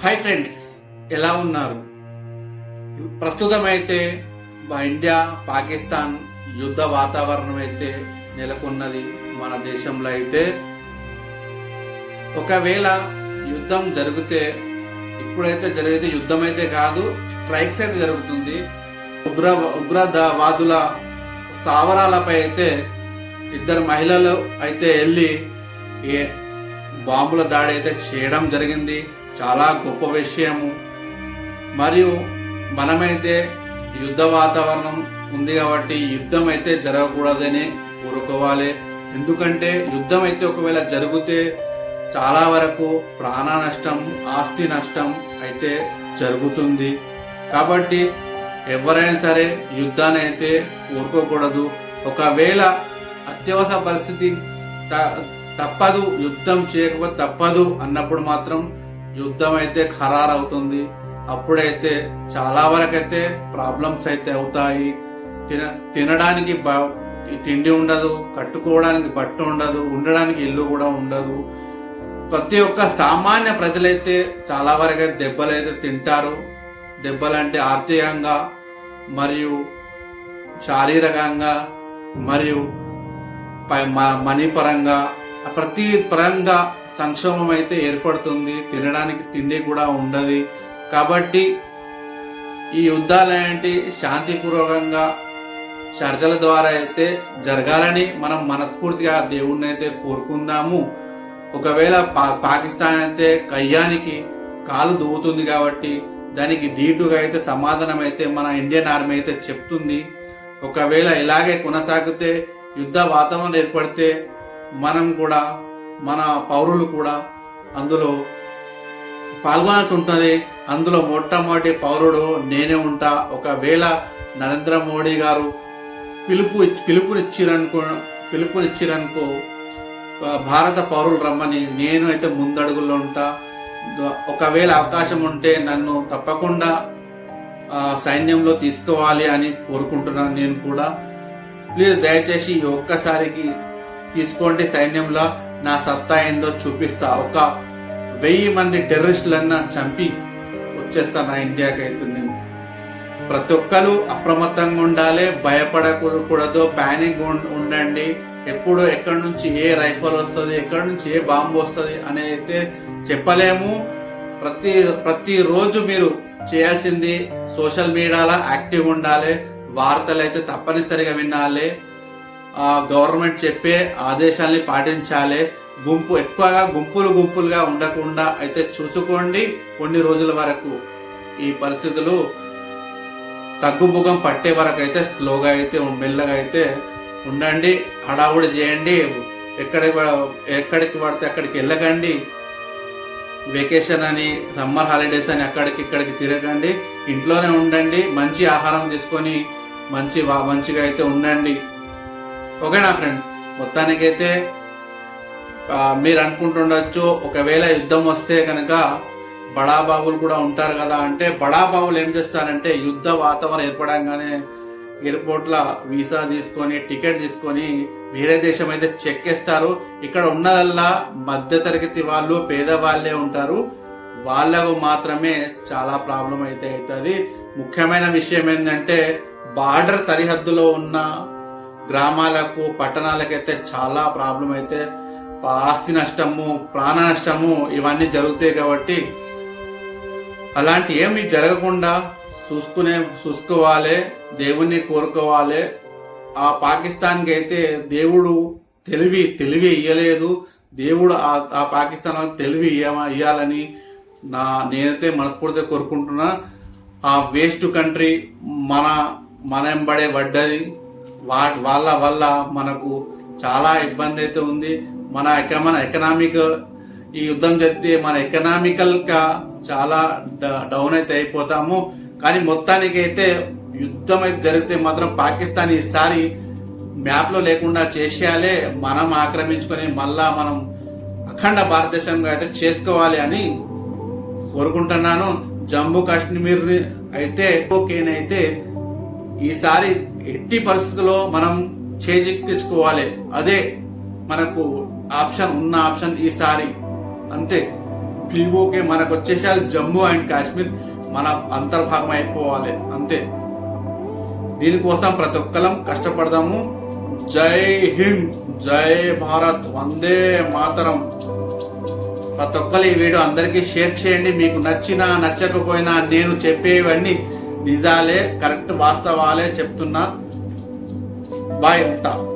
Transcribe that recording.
Hi friends ఎలా ఉన్నారు? ప్రస్తుతం అయితే మా ఇండియా పాకిస్తాన్ యుద్ధ వాతావరణం అయితే నెలకొన్నది మన దేశంలో అయితే. ఒకవేళ యుద్ధం జరిగితే ఇప్పుడైతే జరిగితే యుద్ధం అయితే కాదు స్ట్రైక్స్ అయితే జరుగుతుంది. ఉగ్ర ఉగ్రవాదుల స్థావరాలపై అయితే ఇద్దరు మహిళలు అయితే వెళ్ళి ఏ బాంబుల దాడి అయితే చేయడం జరిగింది. చాలా గొప్ప విషయము. మరియు మనమైతే యుద్ధ వాతావరణం ఉంది కాబట్టి యుద్ధం అయితే జరగకూడదని కోరుకోవాలి. ఎందుకంటే యుద్ధం అయితే ఒకవేళ జరిగితే చాలా వరకు ప్రాణ నష్టం ఆస్తి నష్టం అయితే జరుగుతుంది. కాబట్టి ఎవరైనా సరే యుద్ధాన్ని అయితే కోరుకోకూడదు. ఒకవేళ అత్యవసర పరిస్థితి త- తప్పదు యుద్ధం చేయకపోతే తప్పదు అన్నప్పుడు మాత్రం యుద్ధం అయితే ఖరారవుతుంది. అప్పుడైతే చాలా వరకైతే ప్రాబ్లమ్స్ అయితే అవుతాయి. తిన తినడానికి తిండి ఉండదు కట్టుకోవడానికి బట్ట ఉండదు ఉండడానికి ఇల్లు కూడా ఉండదు. ప్రతి ఒక్క సామాన్య ప్రజలైతే చాలా వరకు అయితే దెబ్బలు అయితే తింటారు. దెబ్బలంటే ఆర్థికంగా మరియు శారీరకంగా మరియు మ- మనీ పరంగా ప్రతి పరంగా సంక్షోభం అయితే ఏర్పడుతుంది తినడానికి తిండి కూడా ఉండదు. కాబట్టి ఈ యుద్ధాలు ఏంటి శాంతిపూర్వకంగా చర్చల ద్వారా అయితే జరగాలని మనం మనస్ఫూర్తిగా దేవుణ్ణి అయితే కోరుకుందాము. ఒకవేళ పా పాకిస్తాన్ అయితే కయ్యానికి కాలు దువ్వుతుంది కాబట్టి దానికి ధీటుగా అయితే సమాధానం అయితే మన ఇండియన్ ఆర్మీ అయితే చెప్తుంది. ఒకవేళ ఇలాగే కొనసాగితే యుద్ధ వాతావరణం ఏర్పడితే మనం కూడా మన పౌరులు కూడా అందులో పాల్గొనాల్సి ఉంటుంది. అందులో మొట్టమొదటి పౌరుడు నేనే ఉంటా. ఒకవేళ నరేంద్ర మోడీ గారు పిలుపు పిలుపునిచ్చిరనుకో పిలుపునిచ్చిరనుకో భారత పౌరులు రమ్మని నేను అయితే ముందడుగుల్లో ఉంటా. ఒకవేళ అవకాశం ఉంటే నన్ను తప్పకుండా సైన్యంలో తీసుకోవాలి అని కోరుకుంటున్నాను నేను కూడా. ప్లీజ్ దయచేసి ఈ ఒక్కసారికి తీసుకోండి సైన్యంలో. నా సత్తా ఏందో చూపిస్తా. ఒక వెయ్యి మంది టెర్రరిస్టులన్నా చంపి వచ్చేస్తా నా ఇండియాకి అవుతుంది ప్రతి ఒక్కరు అప్రమత్తంగా ఉండాలి భయపడకూడదు ప్యానిక్ ఉండండి. ఎప్పుడు ఎక్కడి నుంచి ఏ రైఫల్ వస్తుంది ఎక్కడి నుంచి ఏ బాంబు వస్తుంది అనేది అయితే చెప్పలేము. ప్రతి ప్రతిరోజు మీరు చేయాల్సింది సోషల్ మీడియాలో యాక్టివ్ ఉండాలి. వార్తలు అయితే తప్పనిసరిగా వినాలి. గవర్నమెంట్ చెప్పే ఆదేశాల్ని పాటించాలి. గుంపు ఎక్కువగా గుంపులు గుంపులుగా ఉండకుండా అయితే చూసుకోండి కొన్ని రోజుల వరకు. ఈ పరిస్థితులు తగ్గుముఖం పట్టే వరకు అయితే స్లోగా అయితే మెల్లగా అయితే ఉండండి హడావుడి చేయండి. ఎక్కడికి ఎక్కడికి పడితే అక్కడికి వెళ్ళకండి. వెకేషన్ అని సమ్మర్ హాలిడేస్ అని అక్కడికి ఇక్కడికి తిరగండి. ఇంట్లోనే ఉండండి మంచి ఆహారం తీసుకొని మంచి మంచిగా అయితే ఉండండి. ఓకేనా ఫ్రెండ్ మొత్తానికైతే మీరు అనుకుంటుండొచ్చు ఒకవేళ యుద్ధం వస్తే కనుక బడాబాబులు కూడా ఉంటారు కదా అంటే బడాబాబులు ఏం చేస్తారంటే యుద్ధ వాతావరణం ఏర్పడంగానే ఎయిర్పోర్ట్ల వీసా తీసుకొని టికెట్ తీసుకొని వేరే దేశం అయితే చెక్కేస్తారు ఇక్కడ ఉన్నదల్లా మధ్య తరగతి వాళ్ళు పేదవాళ్ళే ఉంటారు. వాళ్ళకు మాత్రమే చాలా ప్రాబ్లం అయితే అవుతుంది. ముఖ్యమైన విషయం ఏంటంటే బార్డర్ సరిహద్దులో ఉన్న గ్రామాలకు పట్టణాలకైతే చాలా ప్రాబ్లం అయితే ఆస్తి నష్టము ప్రాణ నష్టము ఇవన్నీ జరుగుతాయి కాబట్టి అలాంటి ఏమి జరగకుండా చూసుకునే చూసుకోవాలి దేవుణ్ణి కోరుకోవాలి. ఆ పాకిస్తాన్కి అయితే దేవుడు తెలివి తెలివి ఇయ్యలేదు. దేవుడు ఆ ఆ పాకిస్తాన్ తెలివి ఇయ్య ఇయ్యాలని నా నేనైతే మనస్ఫూర్తిగా కోరుకుంటున్నా. ఆ వేస్ట్ కంట్రీ మన మన ఎంబడే పడ్డది వా వాళ్ళ వల్ల మనకు చాలా ఇబ్బంది అయితే ఉంది. మన మన ఎకనామిక్ ఈ యుద్ధం జరిగితే మన ఎకనామికల్గా చాలా డ- డౌన్ అయితే అయిపోతాము. కానీ మొత్తానికి అయితే యుద్ధం అయితే జరిగితే మాత్రం పాకిస్తాన్ ఈసారి మ్యాప్లో లేకుండా చేసేయాలి మనం ఆక్రమించుకొని మళ్ళా మనం అఖండ భారతదేశంగా అయితే చేసుకోవాలి అని కోరుకుంటున్నాను. జమ్మూ కాశ్మీర్ అయితే ఓకేనైతే ఈసారి ఎట్టి పరిస్థితుల్లో మనం చేజిక్కించుకోవాలి అదే మనకు ఆప్షన్ ఉన్న ఆప్షన్ ఈసారి. అంతే. పీఓకే మనకు వచ్చేసారి జమ్మూ అండ్ కాశ్మీర్. మన అంతర్భాగం అయిపోవాలి. అంతే. దీనికోసం ప్రతి ఒక్కరం కష్టపడదాము. జై హింద్. జై భారత్. వందే మాతరం. ప్రతి ఒక్కరు ఈ వీడియో అందరికీ షేర్ చేయండి. మీకు నచ్చినా నచ్చకపోయినా నేను చెప్పేవన్నీ నిజాలే కరెక్ట్ వాస్తవాలే చెప్తున్నా. బాయ్ ఉంటా.